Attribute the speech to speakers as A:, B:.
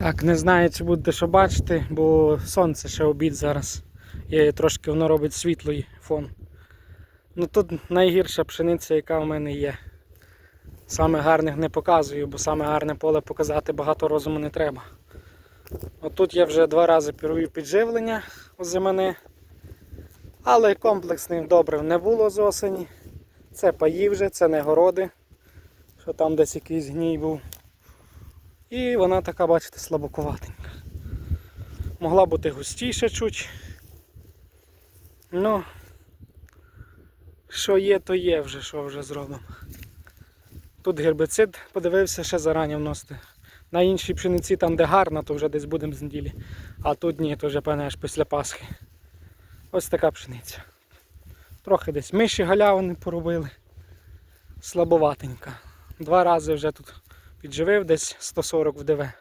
A: Так, не знаю, чи будете що бачити, бо сонце ще обід зараз. І трошки воно робить світлий фон. Ну тут найгірша пшениця, яка в мене є. Саме гарних не показую, бо саме гарне поле показати багато розуму не треба. Отут я вже два рази провів підживлення озимини. Але комплексних добрив не було з осені. Це паї вже, це не городи, що там десь якийсь гній був. І вона така, бачите, слабокуватенька. Могла бути густіше чуть. Ну, що є, то є вже, що вже зробимо. Тут гербицид подивився ще зарані вносити. На іншій пшениці, там де гарно, то вже десь будемо з неділі. А тут ні, то вже певне після Пасхи. Ось така пшениця. Трохи десь миші галявини поробили. Слабоватенька. Два рази вже тут підживив, десь 140 в ДВ.